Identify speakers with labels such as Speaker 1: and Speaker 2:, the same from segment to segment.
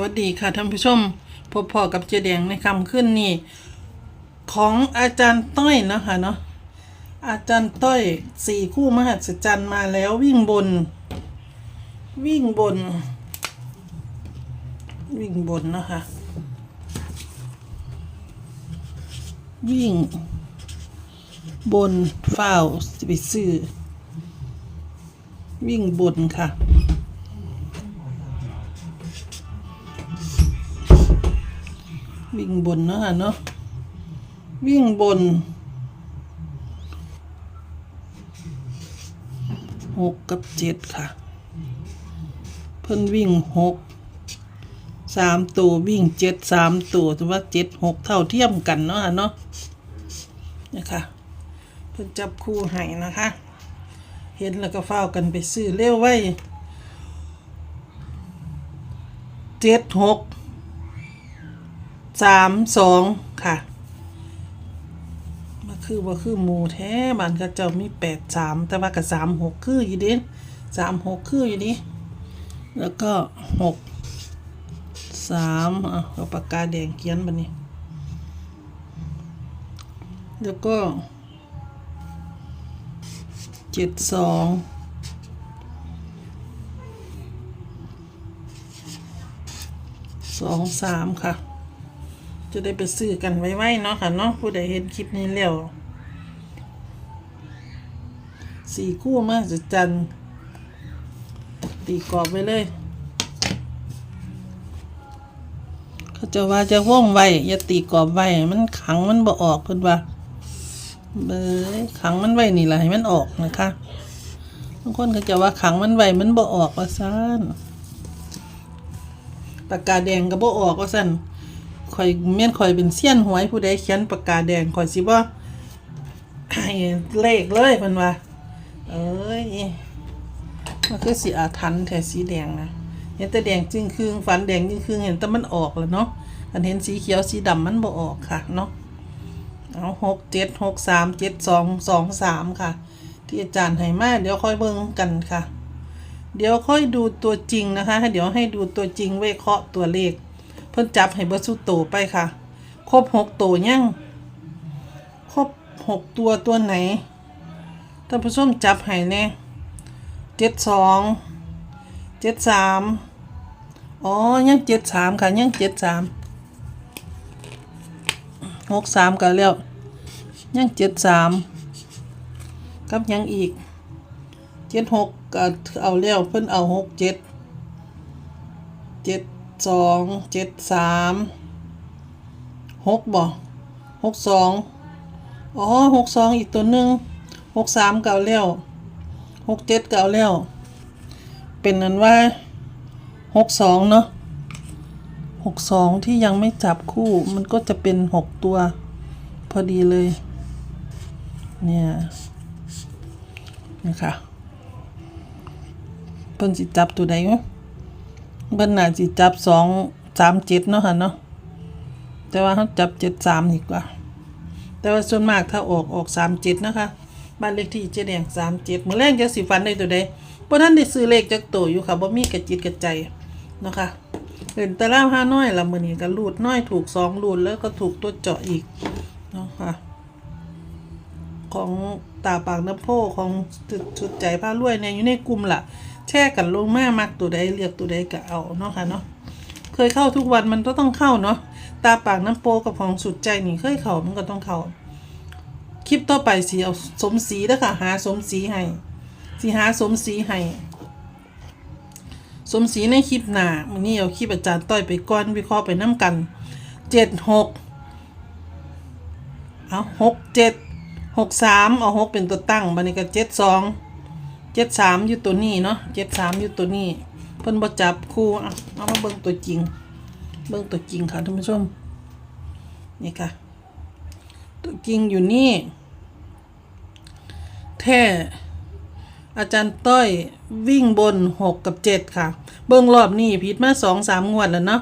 Speaker 1: สวัสดีค่ะท่านผู้ชมพบพอกับเจแดงในคำขึ้นนี่ ของอาจารย์ต้อยนะคะเนาะอาจารย์ต้อยสี่คู่มหัศจรรย์มาแล้ววิ่งบน วิ่งบน วิ่งบนนะคะ วิ่ง บนฝ้าวสิไปซื้อวิ่งบนค่ะ วิ่งบนเนาะค่ะเนาะวิ่งบนหกกับเจ็ดค่ะ เพิ่นวิ่งหกสามตัววิ่งเจ็ดสามตัวแต่ว่าเจ็ดหกเท่าเทียมกันเนาะเนาะนะคะเพิ่นจับคู่ให้นะคะ เห็นแล้วก็เฝ้ากันไปซื้อเร็วไว้เจ็ดหก สามสองค่ะมาคือว่าคือหมูแท้บ้านก็เจ้ามีแปดสามแต่ว่ากับสามหกคืออยู่ดิสามหกคืออยู่ดิแล้วก็หกสามอะเอาปากกาแดงเขียนบันนี้ แล้วก็เจ็ดสองสองสามค่ะ จะได้ไปซื้อกันไว้ๆเนาะค่ะเนาะผู้ใดเห็นคลิปนี้แล้วสี่คู่มากจะจันตีกรอบไว้เลยเขาจะว่าจะว่องไวอย่าตีกรอบไวมันขังมันบ่ออกเพิ่นว่าเบยขังมันไว้นี่แหละให้มันออกนะคะบางคนเขาจะว่าขังมันไว้มันบ่ออกว่าซ่านปากกาแดงก็บ่ออกว่าซั่น ข่อยแม่นข่อยเป็นเสี้ยนหวยผู้ใดเขียนปากกาแดงข่อยสิบ่ให้เลขเลยเพิ่นว่า เอ้ยมันคือสีอาทันแท้สีแดงนะเห็นแต่แดงจึงครึ่งฝันแดงจึงครึ่งเห็นแต่มันออกแล้วเนาะอันเห็นสีเขียวสีดำมันบ่ออกค่ะเนาะเอาหกเจ็ดหกสามเจ็ดสองสองสามค่ะ ที่อาจารย์ให้มาเดี๋ยวค่อยเบิ่งกันค่ะ เดี๋ยวค่อยดูตัวจริงนะคะ เดี๋ยวให้ดูตัวจริงเวเคราะห์ตัวเลข พิ่นจับให้เบิดสุโตไปค่ะ ครบหกตัวยังครบหกตัวตัวไหนท่านผู้ชมจับให้แน่เจ็ดสองเจ็ดสามอ๋อ ยังเจ็ดสามค่ะ ยังเจ็ดสามหกสามกันแล้ว ยังเจ็ดสามกับยังอีกเจ็ดหกก็เอาแล้วเพิ่นเอาหกเจ็ดเจ็ด สองเจ็ดสามหกบ่หกสองอ๋อหกสองอีกตัวหนึ่งหกสามเก่าแล้วหกเจ็ดเก่าแล้ว เป็นนั้นว่าหกสองเนาะหกสองที่ยังไม่จับคู่มันก็จะเป็นหกตัว พอดีเลย เนี่ยนะคะเพิ่นสิจับตัวใดวะ เบิ่นน่าสิจับสองสามเจ็ดเนาะค่ะเนาะแต่ว่าเขาจับเจ็ดสามดีกว่า แต่ว่าส่วนมากถ้าออกออกสามเจ็ดนะคะบ้านเลขที่เจ๊แดงสามเจ็ดมือแรกจะสิฟันได้ตัวใดเพราะท่านได้ซื้อเลขจากตัวอยู่ค่ะบ่มีกระจิตกระใจนะคะเห็นต่ล่าห้าน้อยละมือนี้ก็รูดน้อยถูกสองรูดแล้วก็ถูกตัวเจาะอีกนะคะของตาปากน้ำโพของชุดใจผ้ารวยเนี่ยอยู่ในกลุ่มล่ะ แช่กันลงมามักตัวใดเรียกตัวใดก็เอาเนาะค่ะเนาะเคยเข้าทุกวันมันก็ต้องเข้าเนาะตาปากน้ำโปกับของสุดใจนี่เคยเข้ามันก็ต้องเข้าคลิปต่อไปสีเอาสมสีแล้วค่ะหาสมสีให้สีหาสมสีให้สมสีในคลิปหน้ามื้อนี้เอาคลิปอาจารย์ต้อยไปก่อนวิเคราะห์ไปน้ำกันเจ็ดหกเอาหกเจ็ดหกสามเอาหกเป็นตัวตั้งบันนี้ก็เจ็ดสอง จ็ดสามอยู่ตัวนี้เนาะเจ็ดสามอยู่ตัวนี้เพิ่นบ่จับคู่อะเอามาเบิ่งตัวจริง เบิ่งตัวจริงค่ะท่านผู้ชมนี่ค่ะ ตัวจริงอยู่นี่ แท้อาจารย์ต้อยวิ่งบนหกกับเจ็ดค่ะ เบิ้งรอบนี้ผิดมาสองสามงวดแล้วเนาะ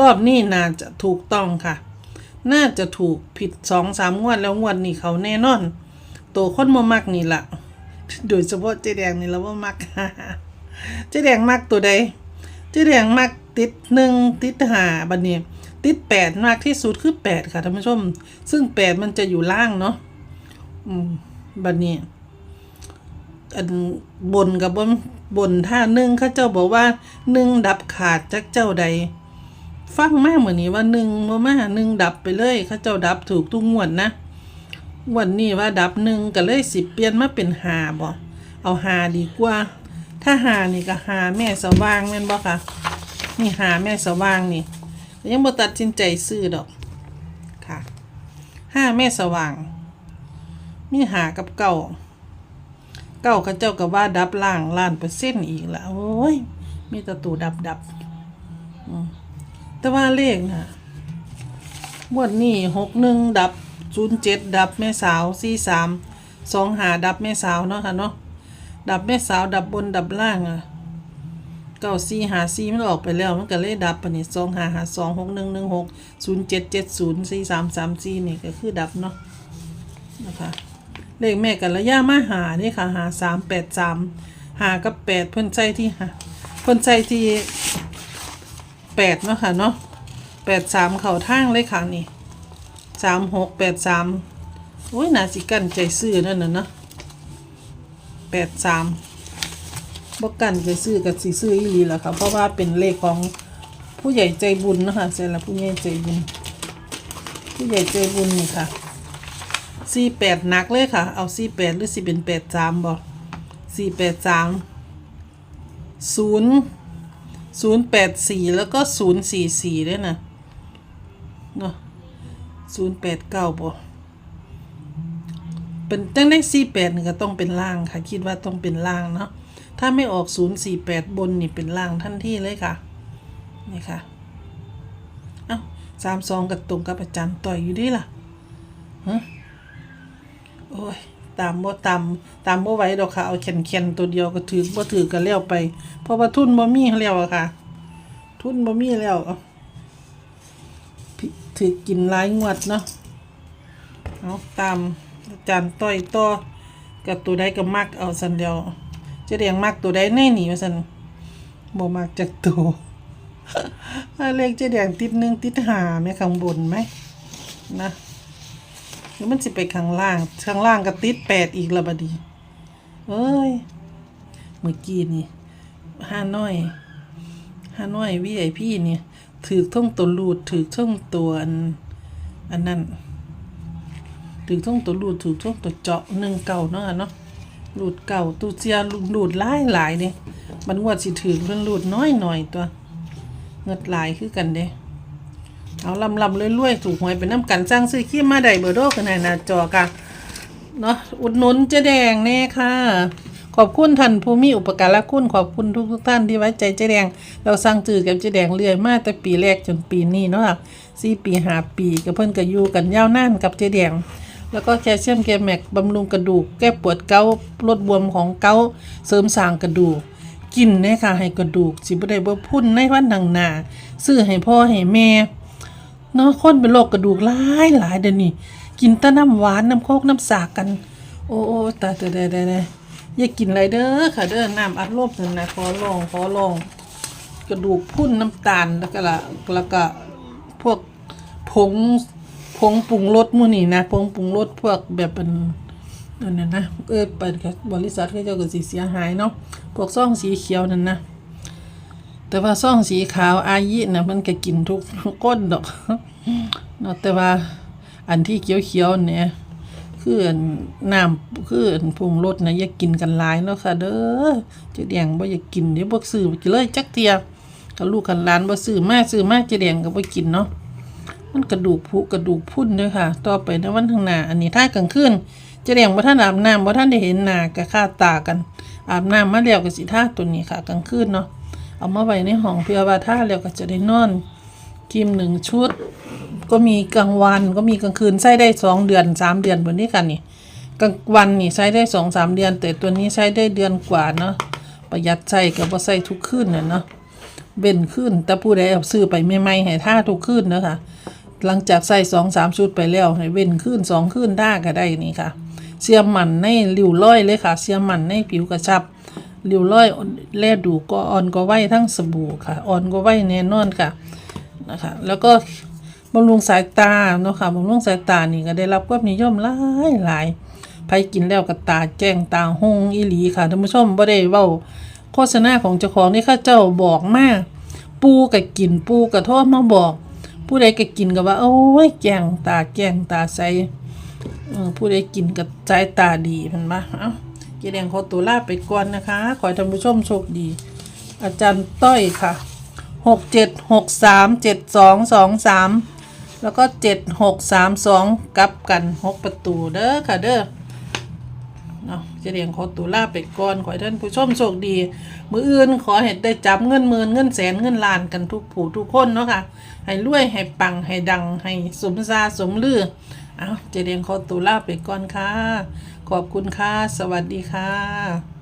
Speaker 1: รอบนี้น่าจะถูกต้องค่ะ น่าจะถูกผิดสองสามงวดแล้วงวดนี้เขาแน่นอน ตัวคนมามักนี่ละ โดยเฉพาะเจ๊แดงนี่แล้วว่ามักเจ๊แดงมักตัวใดเจ๊แดงมักติดหนึ่งติดหาบัดนี้ติดแปดมากที่สุดคือแปดค่ะท่านผู้ชม ซึ่งแปดมันจะอยู่ล่างเนาะอืมบัดนี้อันบนกับบนบนท่าหนึ่งข้าเจ้าบอกว่าหนึ่งดับขาดจากเจ้าใด ฟังมากเหมือนนี้ว่าหนึ่งมามาหนึ่งดับไปเลยข้าเจ้าดับถูกทุกงวดนะ วันนี้ว่าดับหนึ่งก็เลยสิเปลี่ยนมาเป็นหาบ่เอาหาดีกว่า ถ้าหานี่ก็หาแม่สว่างแม่นบ่ค่ะนี่หาแม่สว่างนี่ยังบ่ตัดสินใจซื้อดอกค่ะห้าแม่สว่าง มีหากับเก่าเก้าเขาเจ้าก็ว่าดับล่างล้านเปอร์เซ็นต์อีกละโอ้ยมีตะตูดับดับแต่ว่าเลขนะงวดนี้หกหนึ่งดับ ศูนย์เจ็ดดับแม่สาวสี่สามสองหาดับแม่สาวเนาะค่ะเนาะดับแม่สาวดับบนดับล่างอะเก้าสี่หาสี่มันออกไปแล้วมันก็เลยดับปนี่สองหาหาสองหกหนึ่งหนึ่งหกศูนย์เจ็ดเจ็ดศูนย์สี่สามสามสี่นี่ก็คือดับเนาะนะคะเลขแม่กันระยะมาหานี่ค่ะหาสามแปดสามหากับแปดเพิ่นใจที่หาเพิ่นใจที่แปดเนาะค่ะเนาะแปดสามเข่าทางเลยค่ะนี่ สามหกแปดสามโอ้ยน่าสิกันใจซื้อนั่นน่ะเนาะแปดสามบ่กันใจซื้อกับสิซื้ออีหลีแล่ะค่ะเพราะว่าเป็นเลขของผู้ใหญ่ใจบุญนะคะใช่ละผู้ใหญ่ใจบุญ ผู้ใหญ่ใจบุญนี่ค่ะสี่แปดหนักเลยค่ะ เอาสี่แปดหรือสี่เป็นแปดสามบ่สี่แปดสามศูนย์ศูนย์แปดสี่แล้วก็ศูนย์สี่สี่ด้วยนะเนาะ ศูนย์แปดเก้าบ่เป็นตั้งได้สี่แปดนี่ก็ต้องเป็นล่างค่ะ คิดว่าต้องเป็นล่างเนาะถ้าไม่ออกศูนย์สี่แปดบนนี่เป็นล่างทันทีเลยค่ะ นี่ค่ะ เอ้าสามสองกับตรงกับอาจารย์ต่อยอยู่ดีล่ะโอ้ยตามบ่ตามตามบ่ไหวดอกค่ะ เอาแข็นๆตัวเดียวก็ถือบ่ถือก็แล้วไป เพราะว่าทุนบ่มีแล้วอะค่ะ ทุนบ่มีแล้วอาพิ ถือกินหลายงวดเนาะเอาตามอาจารย์ต้อยต่อกับตัวใดก็มักเอาสันเดียวเจะเรียงมักตัวใดแน่หนีว่าสันบ่มักจากตัวเลขเจะแดงติดหนึ่งติดหาไหมข้างบนไหมนะหรือมันสิไปข้างล่าง ข้างล่างก็ติดแปดอีกละบดี เอ้ย เมื่อกี้นี่ห้าน้อยห้าน้อยวีไอพี่เนี่ย ถือท่องตัวรูดถือท่องตัวอันอันนั้นถือท่องตัวรูดถือท่องตัวเจาะหนึ่งเก่าเนาะเนาะรูดเก่าตูเจียรูดหลายหลายเนี่ยมันงวดสิถือเพิ่อนรูดน้อยหน่อยตัวเงิดหลายคือกันเด้เอาลำลำเรวยๆถูกหวยเป็นน้ำกันสร้างซื้อขี้มาได้เบอร์โดกันหน้าจอกันเนาะอุดหนุนเจ๊แดงแน่ค่ะ ขอบคุณท่านผู้มีอุปการะคุณขอบคุณทุกทุกท่านที่ไว้ใจเจ๊แดง เราสร้างจือกับเจ๊แดงเรื่อยมาแต่ปีแรกจนปีนี้เนาะค่ะสี่ปีหาปีกับเพิ่อนก็อยู่กันยาวนานกับเจ๊แดง แล้วก็แคลเซียมแกแมกบำรุงกระดูก แก้ปวดเกาลดบวมของเกาเสริมสร้างกระดูกกินเนี่ยค่ะให้กระดูกสิบ่ได้บ่พุ่นในวันหนังหนาซื้อให้พ่อให้แม่เนาะคนเป็นโรคกระดูกหลายหลายเดี๋ยวนี้กินแต่น้ำหวานน้ำโคกน้ำสากกัน โอ้โอ้ตายตายตายตายตาย อย่ากินอะไรเด้อค่ะเด้อน้ำอัดลมนั่นนะขอลองขอลอง กระดูกพุ่นน้ำตาลแล้วก็ละแล้วก็พวกผงผงปรุงรสมื้อนี้นะผงปรุงรสพวกแบบเป็นนั่นน่ะนะเออเปิดกับบริษัทเขาเจ้าก็สิเสียหายเนาะพวกซ่องสีเขียวนั่นนะแต่ว่าซ่องสีขาวอายินะมันก็กินทุกทุกก้นดอกเนาะแต่ว่าอันที่เขียวๆเนี่ย คืออันน้ำคือพุงรสนะอย่ากินกันหลายเนาะค่ะ เด้อเจะแดงบ่อยากกินเดี๋ยวบ่ซื้อไปกินเลยจักเทียกับลูกกันหลานบ่ซื้อมาซื้อมาเจะแดงก็บ่กินเนาะมันกระดูกผุกระดูกพุ่นด้อค่ะ ต่อไปในวันข้างหน้าอันนี้ถ้ากลางคืนเจะแดงบ่ทันอาบน้ำบ่ทันได้เห็นหน้าก็คาตากันอาบน้ำมาแล้วก็สิท่าตัวนี้ค่ะกลางคืนเนาะเอามาไว้ในห้องเพื่อว่าถ้าแล้วก็จะได้นอนครีมหนึ่งชุด ก็มีกลางวันก็มีกลางคืนใช้ได้สองเดือนสามเดือนบนนี้กันนี่กลางวันนี่ใช้ได้สองสามเดือน แต่ตัวนี้ใช้ได้เดือนกว่าเนาะประหยัดใช้กับว่าใช้ทุกคืนน่ะเนาะเว้นขึ้นแต่ผู้ใดเอาซื้อไปใหม่ให้ท่าทุกคืนเนาะค่ะหลังจากใส่สองสามชุดไปแล้วให้เว้นขึ้นสองขึ้นท่าก็ได้นี่ค่ะเสียมันในริ้วร้อยเลยค่ะ เสียมันในผิวกระชับริ้วร้อยแลดูก็อ่อนก็ไหวทั้งสบู่ค่ะอ่อนก็ไหวแน่นอนค่ะนะคะแล้วก็ บำรุงสายตาเนาะค่ะบำรุงสายตานี่ก็ได้รับความนิยมหลายหลายใครกินแล้วก็ตาแจ้งตาหงอีหลีค่ะท่านผู้ชมบ่ได้เว้าโฆษณาของเจ้าของนี่ข้าเจ้าบอกมาปูก็กินปูก็โทษมาบอก ผู้ใดก็กินก็ว่า โอ้ยแจ้งตาแจ้งตาใสผู้ใดกินกับใจตาดีเห็นปะเอ้าเกแดงขอตัวลาไปก่อนนะคะ ขอให้ท่านผู้ชมโชคดี อาจารย์ต้อยค่ะหกเจ็ดหกสามเจ็ดสองสองสาม แล้วก็เจ็ดหกสามสองกลับกันหกประตูเด้อค่ะเด้อเนาะเจเดียงขอตัวลาไปก่อน ขอให้ท่านผู้ชมโชคดี มืออื่นขอเห็ดได้จับเงินหมื่นเงินแสนเงินล้านกันทุกผู้ทุกคนเนาะค่ะ ให้รวย ให้ปัง ให้ดัง ให้สมซาสมลือเอาเจเดียงขอตัวลาไปก่อนค่ะ ขอบคุณค่ะ สวัสดีค่ะ